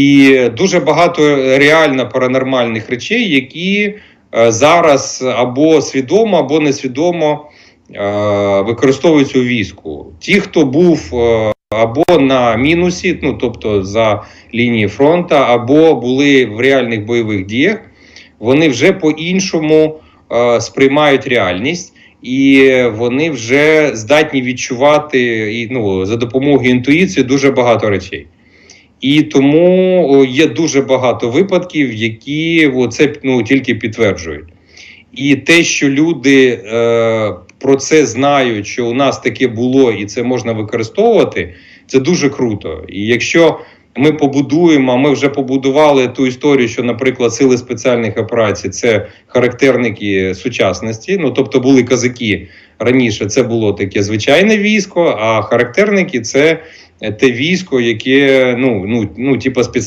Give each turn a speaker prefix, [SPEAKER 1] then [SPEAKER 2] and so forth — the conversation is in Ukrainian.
[SPEAKER 1] І дуже багато реально паранормальних речей, які е, зараз або свідомо, або несвідомо е, використовуються у війську. Ті, хто був е, або на мінусі, ну тобто за лінії фронту, або були в реальних бойових діях, вони вже по-іншому сприймають реальність. І вони вже здатні відчувати і, ну, за допомогою інтуїції дуже багато речей. І тому є дуже багато випадків, які це ну, тільки підтверджують. І те, що люди е, про це знають, що у нас таке було і це можна використовувати, це дуже круто. І якщо ми побудуємо, ми вже побудували ту історію, що, наприклад, сили спеціальних операцій це характерники сучасності. Ну тобто були казаки раніше, це було таке звичайне військо, а характерники це те військо, яке ну ну ну типу спеціальне.